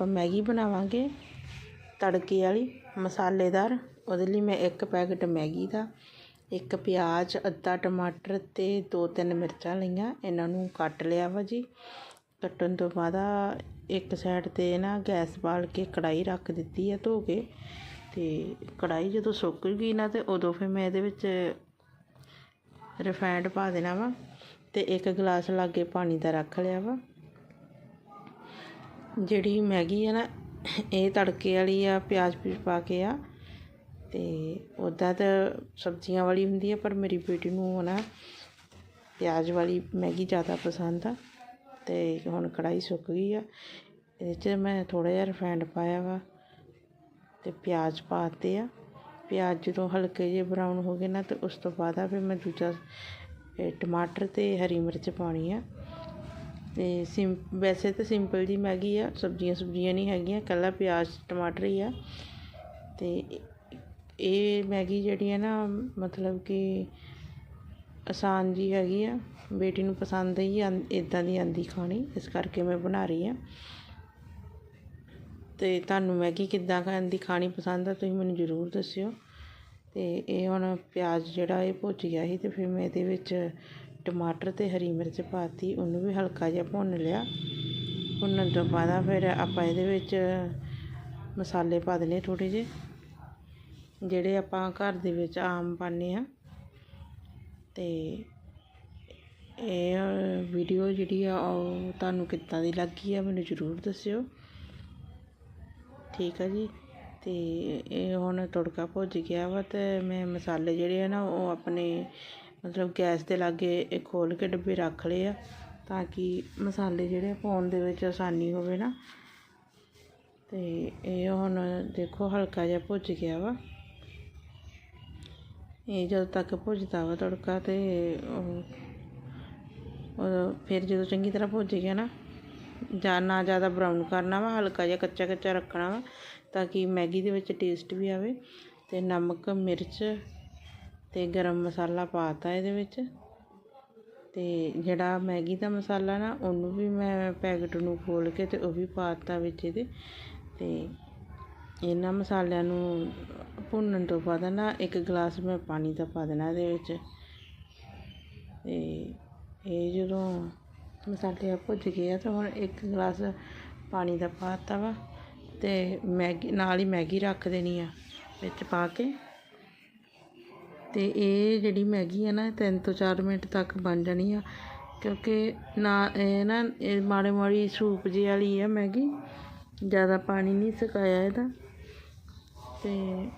ਆਪਾਂ ਮੈਗੀ ਬਣਾਵਾਂਗੇ, ਤੜਕੇ ਵਾਲੀ ਮਸਾਲੇਦਾਰ। ਉਹਦੇ ਲਈ ਮੈਂ ਇੱਕ ਪੈਕਟ ਮੈਗੀ ਦਾ, ਇੱਕ ਪਿਆਜ਼, ਅੱਧਾ ਟਮਾਟਰ ਅਤੇ ਦੋ ਤਿੰਨ ਮਿਰਚਾਂ ਲਈਆਂ। ਇਹਨਾਂ ਨੂੰ ਕੱਟ ਲਿਆ ਵਾ ਜੀ। ਕੱਟਣ ਤੋਂ ਬਾਅਦ ਇੱਕ ਸਾਈਡ 'ਤੇ ਨਾ ਗੈਸ ਬਾਲ ਕੇ ਕੜਾਹੀ ਰੱਖ ਦਿੱਤੀ ਹੈ ਧੋ ਕੇ। ਅਤੇ ਕੜਾਹੀ ਜਦੋਂ ਸੁੱਕ ਗਈ ਨਾ ਅਤੇ ਉਦੋਂ ਫਿਰ ਮੈਂ ਇਹਦੇ ਵਿੱਚ ਰਿਫਾਇੰਡ ਪਾ ਦੇਣਾ ਵਾ। ਅਤੇ ਇੱਕ ਗਲਾਸ ਲਾਗੇ ਪਾਣੀ ਦਾ ਰੱਖ ਲਿਆ ਵਾ। ਜਿਹੜੀ ਮੈਗੀ ਆ ਨਾ, ਇਹ ਤੜਕੇ ਵਾਲੀ ਆ, ਪਿਆਜ਼ ਪਿਊਜ਼ ਪਾ ਕੇ ਆ। ਅਤੇ ਉੱਦਾਂ ਤਾਂ ਸਬਜ਼ੀਆਂ ਵਾਲੀ ਹੁੰਦੀ ਆ, ਪਰ ਮੇਰੀ ਬੇਟੀ ਨੂੰ ਨਾ ਪਿਆਜ਼ ਵਾਲੀ ਮੈਗੀ ਜ਼ਿਆਦਾ ਪਸੰਦ ਆ। ਅਤੇ ਹੁਣ ਕੜਾਹੀ ਸੁੱਕ ਗਈ ਆ। ਇਹਦੇ 'ਚ ਮੈਂ ਥੋੜ੍ਹਾ ਜਿਹਾ ਰਿਫਾਇੰਡ ਪਾਇਆ ਵਾ ਅਤੇ ਪਿਆਜ਼ ਪਾਤੇ ਆ। ਪਿਆਜ਼ ਜਦੋਂ ਹਲਕੇ ਜਿਹੇ ਬਰਾਊਨ ਹੋ ਗਏ ਨਾ, ਤਾਂ ਉਸ ਤੋਂ ਬਾਅਦ ਆ ਫਿਰ ਮੈਂ ਦੂਜਾ ਟਮਾਟਰ ਅਤੇ ਹਰੀ ਮਿਰਚ ਪਾਉਣੀ ਆ। ਅਤੇ ਸਿੰ, ਵੈਸੇ ਤਾਂ ਸਿੰਪਲ ਜਿਹੀ ਮੈਗੀ ਆ, ਸਬਜ਼ੀਆਂ ਸੁਬਜ਼ੀਆਂ ਨਹੀਂ ਹੈਗੀਆਂ, ਇਕੱਲਾ ਪਿਆਜ਼, ਟਮਾਟਰ ਹੀ ਆ। ਅਤੇ ਇਹ ਮੈਗੀ ਜਿਹੜੀ ਹੈ ਨਾ, ਮਤਲਬ ਕਿ ਆਸਾਨ ਜਿਹੀ ਹੈਗੀ ਆ, ਬੇਟੀ ਨੂੰ ਪਸੰਦ ਹੀ ਆਂ ਇੱਦਾਂ ਦੀ ਆਉਂਦੀ ਖਾਣੀ, ਇਸ ਕਰਕੇ ਮੈਂ ਬਣਾ ਰਹੀ ਹਾਂ ਅਤੇ ਤੁਹਾਨੂੰ ਮੈਗੀ ਕਿੱਦਾਂ ਖਾਣ ਦੀ ਖਾਣੀ ਪਸੰਦ ਆ, ਤੁਸੀਂ ਮੈਨੂੰ ਜ਼ਰੂਰ ਦੱਸਿਓ। ਅਤੇ ਇਹ ਹੁਣ ਪਿਆਜ਼ ਜਿਹੜਾ ਇਹ ਭੁੱਜ ਗਿਆ ਸੀ ਅਤੇ ਫਿਰ ਮੈਂ ਇਹਦੇ ਵਿੱਚ ਟਮਾਟਰ ਅਤੇ ਹਰੀ ਮਿਰਚ ਪਾ ਦਿੱਤੀ ਉਹਨੂੰ ਵੀ ਹਲਕਾ ਜਿਹਾ ਭੁੰਨ ਲਿਆ। ਭੁੰਨਣ ਤੋਂ ਬਾਅਦ ਫਿਰ ਆਪਾਂ ਇਹਦੇ ਵਿੱਚ ਮਸਾਲੇ ਪਾ ਦੇਣੇ ਥੋੜ੍ਹੇ ਜਿਹੇ, ਜਿਹੜੇ ਆਪਾਂ ਘਰ ਦੇ ਵਿੱਚ ਆਮ ਪਾਉਂਦੇ ਹਾਂ। ਅਤੇ ਇਹ ਵੀਡੀਓ ਜਿਹੜੀ ਆ, ਉਹ ਤੁਹਾਨੂੰ ਕਿੱਦਾਂ ਦੀ ਲੱਗੀ ਆ ਮੈਨੂੰ ਜ਼ਰੂਰ ਦੱਸਿਓ। ਠੀਕ ਆ ਜੀ? ਅਤੇ ਇਹ ਹੁਣ ਤੜਕਾ ਭੁੱਜ ਗਿਆ ਵਾ ਅਤੇ ਮੈਂ ਮਸਾਲੇ ਜਿਹੜੇ ਆ ਨਾ, ਉਹ ਆਪਣੇ ਮਤਲਬ ਗੈਸ ਦੇ ਲਾਗੇ ਇਹ ਖੋਲ੍ਹ ਕੇ ਡੱਬੇ ਰੱਖ ਲਏ ਆ ਤਾਂ ਕਿ ਮਸਾਲੇ ਜਿਹੜੇ ਪਾਉਣ ਦੇ ਵਿੱਚ ਆਸਾਨੀ ਹੋਵੇ ਨਾ। ਅਤੇ ਇਹ ਹੁਣ ਦੇਖੋ ਹਲਕਾ ਜਿਹਾ ਭੁੱਜ ਗਿਆ ਵਾ। ਇਹ ਜਦੋਂ ਤੱਕ ਭੁੱਜਦਾ ਵਾ ਤੜਕਾ ਅਤੇ ਫਿਰ ਜਦੋਂ ਚੰਗੀ ਤਰ੍ਹਾਂ ਭੁੱਜ ਗਿਆ ਨਾ, ਜਾਂ ਨਾ ਜ਼ਿਆਦਾ ਬਰਾਊਨ ਕਰਨਾ ਵਾ, ਹਲਕਾ ਜਿਹਾ ਕੱਚਾ ਕੱਚਾ ਰੱਖਣਾ ਵਾ ਤਾਂ ਕਿ ਮੈਗੀ ਦੇ ਵਿੱਚ ਟੇਸਟ ਵੀ ਆਵੇ ਅਤੇ ਨਮਕ, ਮਿਰਚ ਅਤੇ ਗਰਮ ਮਸਾਲਾ ਪਾ ਤਾ ਇਹਦੇ ਵਿੱਚ। ਅਤੇ ਜਿਹੜਾ ਮੈਗੀ ਦਾ ਮਸਾਲਾ ਨਾ, ਉਹਨੂੰ ਵੀ ਮੈਂ ਪੈਕਟ ਨੂੰ ਖੋਲ੍ਹ ਕੇ ਅਤੇ ਉਹ ਵੀ ਪਾ ਤਾ ਵਿੱਚ ਇਹਦੇ। ਅਤੇ ਇਹਨਾਂ ਮਸਾਲਿਆਂ ਨੂੰ ਭੁੰਨਣ ਤੋਂ ਬਾਅਦ ਨਾ ਇੱਕ ਗਲਾਸ ਮੈਂ ਪਾਣੀ ਦਾ ਪਾ ਦੇਣਾ ਇਹਦੇ ਵਿੱਚ। ਅਤੇ ਇਹ ਜਦੋਂ ਮਸਾਲੇ ਭੁੱਜ ਗਏ ਆ, ਤਾਂ ਹੁਣ ਇੱਕ ਗਲਾਸ ਪਾਣੀ ਦਾ ਪਾ ਤਾ ਵਾ। ਅਤੇ ਮੈਗੀ, ਨਾਲ ਹੀ ਮੈਗੀ ਰੱਖ ਦੇਣੀ ਆ ਵਿੱਚ ਪਾ ਕੇ। ਅਤੇ ਇਹ ਜਿਹੜੀ ਮੈਗੀ ਆ ਨਾ ਤਿੰਨ ਤੋਂ ਚਾਰ ਮਿੰਟ ਤੱਕ ਬਣ ਜਾਣੀ ਆ। ਕਿਉਂਕਿ ਨਾ, ਇਹ ਨਾ, ਇਹ ਮਾੜੀ ਮਾੜੀ ਸੂਪ ਜਿਹੀ ਵਾਲੀ ਆ ਮੈਗੀ। ਜ਼ਿਆਦਾ ਪਾਣੀ ਨਹੀਂ ਸੁਕਾਇਆ ਇਹਦਾ। ਅਤੇ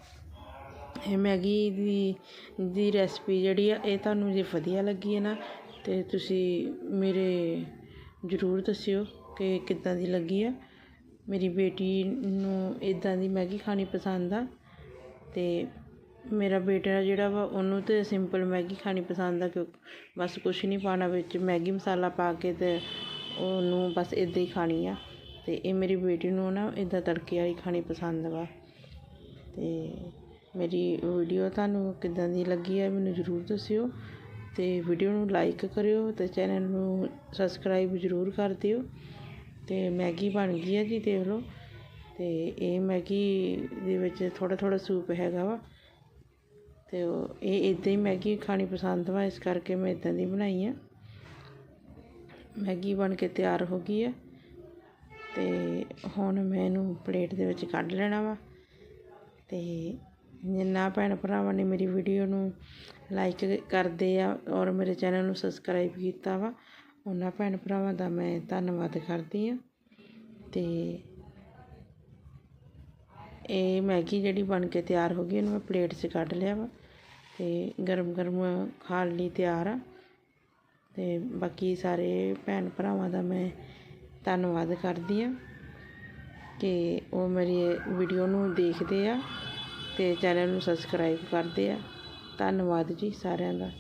ਇਹ ਮੈਗੀ ਦੀ ਦੀ ਰੈਸਪੀ ਜਿਹੜੀ ਆ, ਇਹ ਤੁਹਾਨੂੰ ਜੇ ਵਧੀਆ ਲੱਗੀ ਹੈ ਨਾ ਅਤੇ ਤੁਸੀਂ ਮੇਰੇ ਜ਼ਰੂਰ ਦੱਸਿਓ ਕਿ ਕਿੱਦਾਂ ਦੀ ਲੱਗੀ ਆ। ਮੇਰੀ ਬੇਟੀ ਨੂੰ ਇੱਦਾਂ ਦੀ ਮੈਗੀ ਖਾਣੀ ਪਸੰਦ ਆ। ਅਤੇ ਮੇਰਾ ਬੇਟਾ ਜਿਹੜਾ ਵਾ, ਉਹਨੂੰ ਤਾਂ ਸਿੰਪਲ ਮੈਗੀ ਖਾਣੀ ਪਸੰਦ ਆ, ਕਿਉਂ ਬਸ ਕੁਛ ਨਹੀਂ ਪਾਉਣਾ ਵਿੱਚ। ਮੈਗੀ ਮਸਾਲਾ ਪਾ ਕੇ ਅਤੇ ਉਹਨੂੰ ਬਸ ਇੱਦਾਂ ਹੀ ਖਾਣੀ ਆ। ਅਤੇ ਇਹ ਮੇਰੀ ਬੇਟੀ ਨੂੰ ਨਾ ਇੱਦਾਂ ਤੜਕੇ ਵਾਲੀ ਖਾਣੀ ਪਸੰਦ ਵਾ। ਅਤੇ ਮੇਰੀ ਵੀਡੀਓ ਤੁਹਾਨੂੰ ਕਿੱਦਾਂ ਦੀ ਲੱਗੀ ਹੈ ਮੈਨੂੰ ਜ਼ਰੂਰ ਦੱਸਿਓ। ਅਤੇ ਵੀਡੀਓ ਨੂੰ ਲਾਈਕ ਕਰਿਓ ਅਤੇ ਚੈਨਲ ਨੂੰ ਸਬਸਕ੍ਰਾਈਬ ਜ਼ਰੂਰ ਕਰ ਦਿਓ। ਅਤੇ ਮੈਗੀ ਬਣ ਗਈ ਹੈ ਜੀ, ਦੇਖ ਲਓ। ਅਤੇ ਇਹ ਮੈਗੀ ਦੇ ਵਿੱਚ ਥੋੜ੍ਹਾ ਥੋੜ੍ਹਾ ਸੂਪ ਹੈਗਾ ਵਾ। ਅਤੇ ਉਹ ਇਹ ਇੱਦਾਂ ਹੀ ਮੈਗੀ ਖਾਣੀ ਪਸੰਦ ਵਾ, ਇਸ ਕਰਕੇ ਮੈਂ ਇੱਦਾਂ ਦੀ ਬਣਾਈ ਆ। ਮੈਗੀ ਬਣ ਕੇ ਤਿਆਰ ਹੋ ਗਈ ਹੈ ਅਤੇ ਹੁਣ ਮੈਂ ਇਹਨੂੰ ਪਲੇਟ ਦੇ ਵਿੱਚ ਕੱਢ ਲੈਣਾ ਵਾ ਅਤੇ ਜਿੰਨਾ ਭੈਣ ਭਰਾਵਾਂ ਨੇ ਮੇਰੀ ਵੀਡੀਓ ਨੂੰ ਲਾਈਕ ਕਰਦੇ ਆ ਔਰ ਮੇਰੇ ਚੈਨਲ ਨੂੰ ਸਬਸਕ੍ਰਾਈਬ ਕੀਤਾ ਵਾ, ਉਹਨਾਂ ਭੈਣ ਭਰਾਵਾਂ ਦਾ ਮੈਂ ਧੰਨਵਾਦ ਕਰਦੀ ਹਾਂ ਅਤੇ ਇਹ ਮੈਗੀ ਜਿਹੜੀ ਬਣ ਕੇ ਤਿਆਰ ਹੋ ਗਈ, ਉਹਨੂੰ ਮੈਂ ਪਲੇਟ 'ਚ ਕੱਢ ਲਿਆ ਵਾ। ਅਤੇ ਗਰਮ ਗਰਮ ਖਾਣ ਲਈ ਤਿਆਰ ਆ। ਅਤੇ ਬਾਕੀ ਸਾਰੇ ਭੈਣ ਭਰਾਵਾਂ ਦਾ ਮੈਂ ਧੰਨਵਾਦ ਕਰਦੀ ਹਾਂ ਕਿ ਉਹ ਮੇਰੀ ਵੀਡੀਓ ਨੂੰ ਦੇਖਦੇ ਆ ਅਤੇ ਚੈਨਲ ਨੂੰ ਸਬਸਕ੍ਰਾਈਬ ਕਰਦੇ ਆ। ਧੰਨਵਾਦ ਜੀ ਸਾਰਿਆਂ ਦਾ।